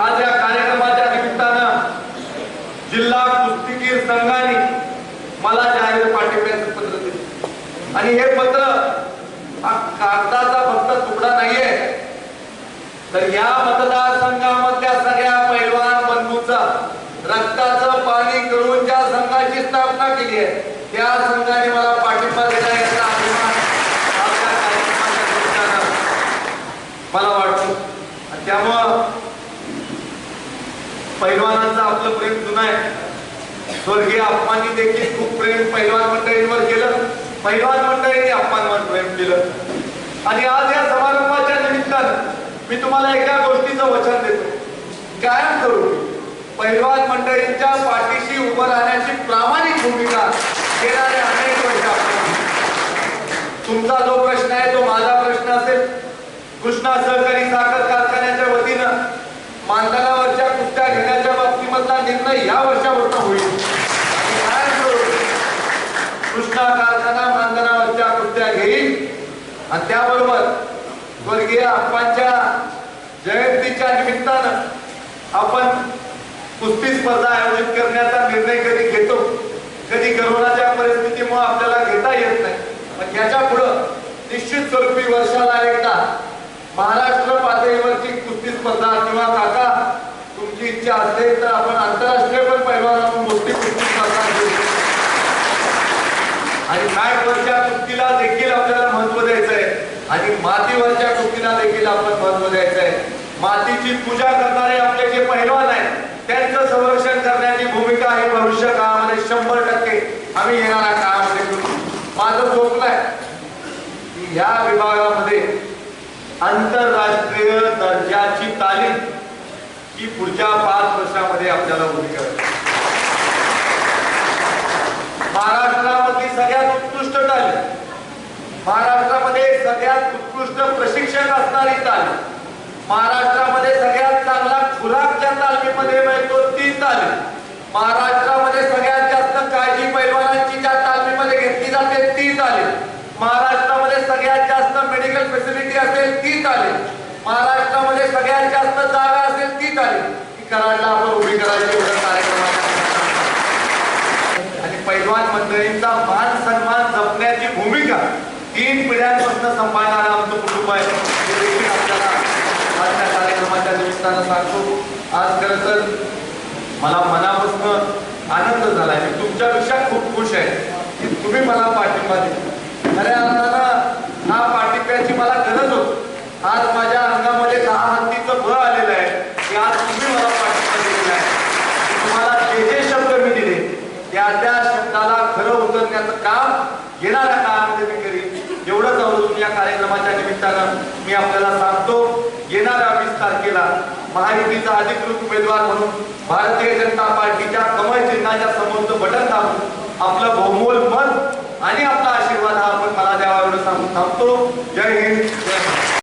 आज या कार्यक्रमाच्या निमित्तानं जिल्हा कुस्तीगीर संघाने मला जाहीर पाठिंब्याचं पत्र दिलं. आणि हे पत्र हा कागदाचा फक्त तुकडा नाहीये. तर या मतदारसंघामधल्या सगळ्या पैलवान बंधूंचा रक्ताचं पाणी करून ज्या संघाची स्थापना केली आहे त्या संघाने मला पाठिंबा दिला याचा अभिमान मला वाटतो. त्यामुळं पैलवानांचं आपलं प्रेम जुनं आहे. स्वर्गीय अप्पांनी देखील खूप प्रेम पैलवान मंडळींवर केलं. पैलवान मंडळींनी अप्पांवर प्रेम केलं. आणि आज या समारंभाच्या निमित्तानं मी तुम्हाला एका गोष्टीचं वचन देतो. कायम करू पैलवान मंडळींच्या पाठीशी उभं राहण्याची प्रामाणिक भूमिका येणारे अनेक वर्ष तुमचा जो प्रश्न आहे तो माझा प्रश्न असेल. कृष्णा सहकारी घेण्याच्या निर्णय या वर्षापासून होईल. कृष्णा कारखाना मानधनावरच्या कृत्या घेईल. आणि त्याबरोबर स्वर्गीय अप्पांच्या जयंतीच्या निमित्तानं आपण कुस्ती स्पर्धा आयोजित करण्याचा निर्णय कधी घेतो? कधी करोनाच्या परिस्थितीमुळे आपल्याला घेता येत नाही. पण याच्या पुढं निश्चित स्वरूपी वर्षाला एकदा महाराष्ट्र पातळीवरची कुस्ती स्पर्धा किंवा काका इच्छा असते तर आपण आंतरराष्ट्रीय पण पैलवान मोठी कुस्ती स्पर्धा आणि मॅटवरच्या कुस्तीला देखील आपल्याला महत्त्व द्यायचं आहे आणि मातीवरच्या कुस्तीला देखील आपण महत्त्व द्यायचं आहे मातीची पूजा करणारे आपले जे पैलवान आहेत त्यांचं संरक्षण करण्याची भूमिका आहे भविष्य काळामध्ये शंभर टक्के. आम्ही येणाऱ्या काळामध्ये माझं स्वप्न आहे की ह्या विभागामध्ये आंतरराष्ट्रीय ही पुढच्या पाच वर्षामध्ये आपल्याला उभी करायची. महाराष्ट्रामधली सगळ्यात उत्कृष्ट तालीम महाराष्ट्रामध्ये सगळ्यात उत्कृष्ट प्रशिक्षक असणारी तालीम महाराष्ट्रामध्ये सगळ्यात चांगला खुराक ज्या तालमीमध्ये मिळतो ती तालीम महाराष्ट्रामध्ये सगळ्यात जास्त काळजी पैलवानांची ज्या तालमीमध्ये घेतली जाते ती तालीम महाराष्ट्रामध्ये सगळ्यात जास्त मेडिकल फॅसिलिटी असेल ती तालीम महाराष्ट्रामध्ये सगळ्यात जास्त जागा ठिकाणी ती कराडला आपण उभी करायची एवढं कार्यक्रमात आणि पैलवान मंडळींचा मान सन्मान जपण्याची भूमिका तीन पिढ्यांपासून सांभाळणारं आमचं कुटुंब आहे. ते देखील आपल्याला आजच्या कार्यक्रमाच्या निमित्तानं सांगतो. आज खरं तर मला मनापासून आनंद झालाय मी तुमच्यापेक्षा खूप खुश आहे की तुम्ही मला पाठिंबा दिला. खऱ्या अर्थानं हा पाठिंब्याची मला गरज होती आज माझ्या अंगामध्ये दहा हत्तीचं बळ आलेलं आहे की आज तुम्ही मला पाठिंबा दिलेला आहे तुम्हाला जे जे शब्द मी दिले त्या त्या शब्दाला खरं काम येणाऱ्या काळामध्ये मी करीन एवढंच आवर्जून या कार्यक्रमाच्या निमित्तानं मी आपल्याला सांगतो येणाऱ्या वीस तारखेला महायुतीचा अधिकृत उमेदवार म्हणून भारतीय जनता पार्टीच्या कमळ चिन्हाच्या समोरचं बटन दाबून